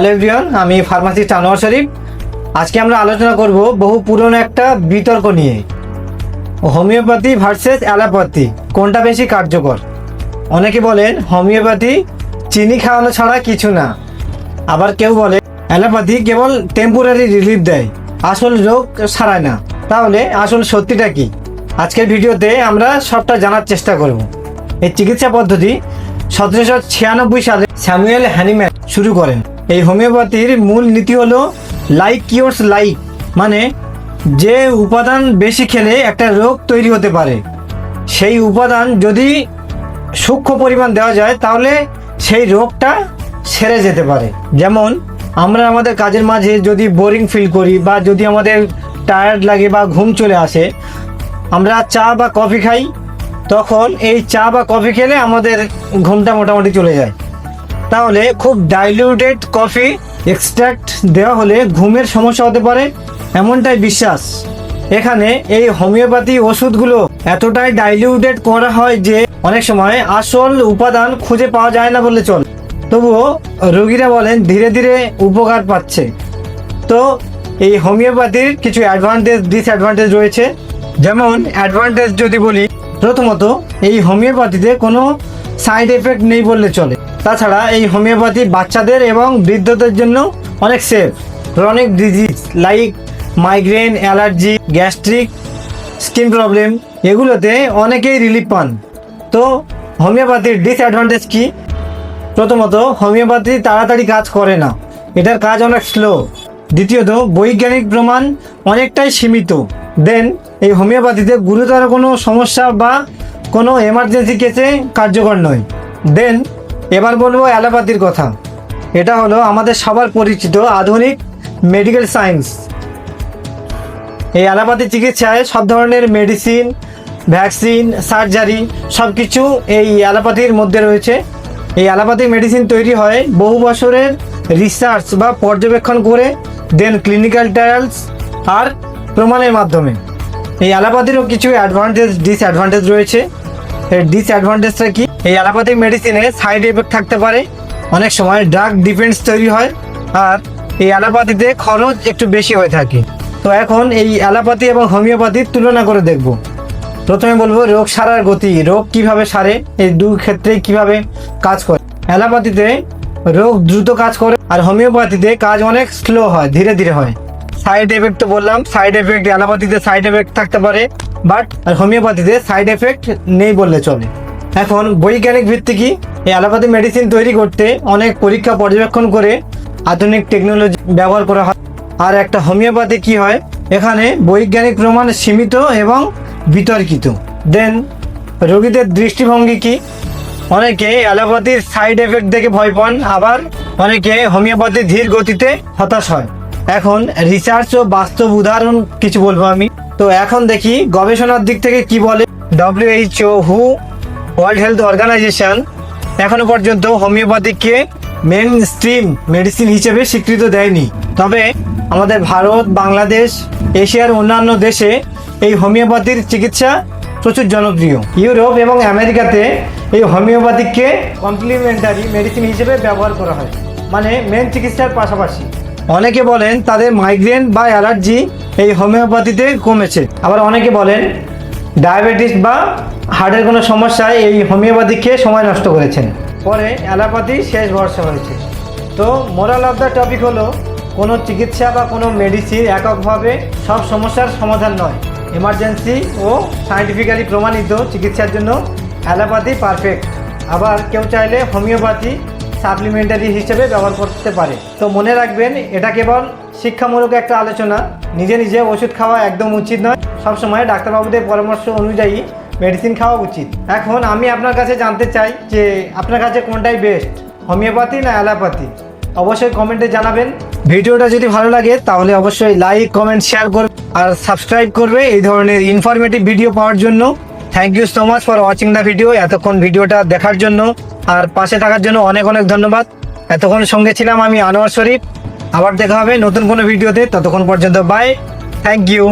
Hello everyone, আমি pharmacist Anwar Sharif. আজকে আমরা আলোচনা করব বহু পুরনো একটা বিতর্ক নিয়ে। হোমিওপ্যাথি ভার্সেস অ্যালোপ্যাথি, কোনটা বেশি কার্যকর? অনেকে বলেন হোমিওপ্যাথি, চিনি খাওয়ানো ছাড়া কিছু না। আবার কেউ বলে অ্যালোপ্যাথি কেবল টেম্পোরারি রিলিফ দেয়, আসল রোগ সারায় না। তাহলে আসল সত্যিটা কি? আজকের ভিডিওতে আমরা সবটা জানার চেষ্টা করব। এই চিকিৎসা পদ্ধতি সতেরোশো ছিয়ানব্বই সালে স্যামুয়েল হ্যানিম্যান শুরু করেন। এই হোমিওপ্যাথির মূল নীতি হলো লাইক কিওর্স লাইক মানে যে উপাদান বেশি খেলে একটা রোগ তৈরি হতে পারে। সেই উপাদান যদি সূক্ষ্ম পরিমাণ দেওয়া যায়, তাহলে সেই রোগটা সেরে যেতে পারে। যেমন আমরা আমাদের কাজের মাঝে যদি বোরিং ফিল করি বা যদি আমাদের টায়ার্ড লাগে বা ঘুম চলে আসে, আমরা চা বা কফি খাই, তখন এই চা বা কফি খেলে আমাদের ঘুমটা মোটামুটি চলে যায়। তাহলে খুব ডাইলিউটেড কফি এক্সট্রাক্ট দেওয়া হলে ঘুমের সমস্যা হতে পারে, এমনটাই বিশ্বাস। এখানে এই হোমিওপ্যাথি ওষুধগুলো এতটাই ডাইলিউটেড করা হয় যে অনেক সময় আসল উপাদান খুঁজে পাওয়া যায় না বললে চল। তবুও রোগীরা বলেন ধীরে ধীরে উপকার পাচ্ছে। তো এই হোমিওপ্যাথির কিছু অ্যাডভান্টেজ ডিসঅ্যাডভান্টেজ রয়েছে। যেমন অ্যাডভান্টেজ যদি বলি, প্রথমত এই হোমিওপ্যাথিতে কোনো সাইড এফেক্ট নেই বললে চলে। তাছাড়া এই হোমিওপ্যাথি বাচ্চাদের এবং বৃদ্ধদের জন্য অনেক safe chronic disease like migraine allergy gastric skin problem এগুলোতে অনেকেই রিলিফ পান। তো হোমিওপ্যাথির ডিসঅ্যাডভান্টেজ কী? প্রথমত, হোমিওপ্যাথি তাড়াতাড়ি কাজ করে না। এটার কাজ অনেক স্লো দ্বিতীয়ত, বৈজ্ঞানিক প্রমাণ অনেকটাই সীমিত। দেন এই হোমিওপ্যাথিতে গুরুতর কোনো সমস্যা বা কোনো এমার্জেন্সি কেসে কার্যকর নয়। দেন এবার বলব অ্যালোপ্যাথির কথা। এটা হলো আমাদের সবার পরিচিত আধুনিক মেডিকেল সায়েন্স এই অ্যালোপ্যাথি চিকিৎসায় সব ধরনের মেডিসিন ভ্যাকসিন সার্জারি সব কিছু এই অ্যালোপ্যাথির মধ্যে রয়েছে। এই অ্যালোপ্যাথিক মেডিসিন তৈরি হয় বহু বছরের রিসার্চ বা পর্যবেক্ষণ করে দেন ক্লিনিক্যাল ট্রায়ালস আর প্রমাণের মাধ্যমে। এই অ্যালোপ্যাথিরও কিছু অ্যাডভান্টেজ ডিসঅ্যাডভান্টেজ রয়েছে। এর ডিসঅ্যাডভান্টেজটা কি? এই অ্যালোপ্যাথিক মেডিসিনে সাইড এফেক্ট থাকতে পারে। অনেক সময় ড্রাগ ডিপেন্ডস তৈরি হয় আর এই অ্যালোপ্যাথিতে খরচ একটু বেশি হয়ে থাকে। তো এখন এই অ্যালোপ্যাথি এবং হোমিওপ্যাথির তুলনা করে দেখব। প্রথমে বলব রোগ সারার গতি। রোগ কীভাবে সারে? এই দু ক্ষেত্রে কীভাবে কাজ করে? অ্যালোপ্যাথিতে রোগ দ্রুত কাজ করে আর হোমিওপ্যাথিতে কাজ অনেক স্লো হয়, ধীরে ধীরে হয়। সাইড এফেক্ট তো বললাম সাইড এফেক্ট অ্যালোপ্যাথিতে সাইড এফেক্ট থাকতে পারে। বাট হোমিওপ্যাথিতে সাইড এফেক্ট নেই বললে চলে। এখন বৈজ্ঞানিক ভিত্তি কি? এই অ্যালোপ্যাথি মেডিসিন তৈরি করতে অনেক পরীক্ষা পর্যবেক্ষণ করে আধুনিক টেকনোলজি ব্যবহার করা হয়। আর একটা হোমিওপ্যাথি কি হয়? এখানে বৈজ্ঞানিক প্রমাণ সীমিত এবং বিতর্কিত। দেন, রোগীদের দৃষ্টিভঙ্গি কি? অনেকে অ্যালোপ্যাথির সাইড এফেক্ট দেখে ভয় পান, আবার অনেকে হোমিওপ্যাথি ধীর গতিতে হতাশ হয়। এখন রিসার্চ ও বাস্তব উদাহরণ কিছু বলব আমি। তো এখন দেখি গবেষণার দিক থেকে কি বলে WHO who world health organisation এখনও পর্যন্ত হোমিওপ্যাথিককে মেন স্ট্রিম মেডিসিন হিসেবে স্বীকৃত দেয়নি। তবে আমাদের ভারত, বাংলাদেশ, এশিয়ার অন্যান্য দেশে এই হোমিওপ্যাথির চিকিৎসা প্রচুর জনপ্রিয়। ইউরোপ এবং আমেরিকাতে এই হোমিওপ্যাথিককে কমপ্লিমেন্টারি মেডিসিন হিসেবে ব্যবহার করা হয়। মানে মেন চিকিৎসার পাশাপাশি। অনেকে বলেন তাদের মাইগ্রেন বা অ্যালার্জি এই হোমিওপ্যাথিতে কমেছে। আবার অনেকে বলেন, ডায়াবেটিস বা হার্টের কোনো সমস্যায় এই হোমিওপ্যাথি খেয়ে সময় নষ্ট করেছেন। পরে অ্যালোপ্যাথি শেষ ভরসা হয়েছে। তো মোরাল অফ দ্য টপিক হলো, কোনো চিকিৎসা বা কোনো মেডিসিন এককভাবে সব সমস্যার সমাধান নয়। এমার্জেন্সি ও সায়েন্টিফিক্যালি প্রমাণিত চিকিৎসার জন্য অ্যালোপ্যাথি পারফেক্ট। আবার কেউ চাইলে হোমিওপ্যাথি সাপ্লিমেন্টারি হিসেবে ব্যবহার করতে পারে। তো মনে রাখবেন, এটা কেবল শিক্ষামূলক একটা আলোচনা। নিজে নিজে ওষুধ খাওয়া একদম উচিত নয়। সবসময় ডাক্তারবাবুদের পরামর্শ অনুযায়ী মেডিসিন খাওয়া উচিত। এখন আমি আপনার কাছে জানতে চাই যে আপনার কাছে কোনটাই বেস্ট হোমিওপ্যাথি না অ্যালোপ্যাথি অবশ্যই কমেন্টে জানাবেন। ভিডিওটা যদি ভালো লাগে তাহলে অবশ্যই লাইক কমেন্ট শেয়ার করবে আর সাবস্ক্রাইব করবে এই ধরনের ইনফরমেটিভ ভিডিও পাওয়ার জন্য। Thank you so much for watching the video এতক্ষণ ভিডিওটা দেখার জন্য। আর পাশে থাকার জন্য অনেক অনেক ধন্যবাদ। এতক্ষণ সঙ্গে ছিলাম আমি আনোয়ার শরীফ। আবার দেখা হবে নতুন কোনো ভিডিওতে ততক্ষণ পর্যন্ত বাই থ্যাংক ইউ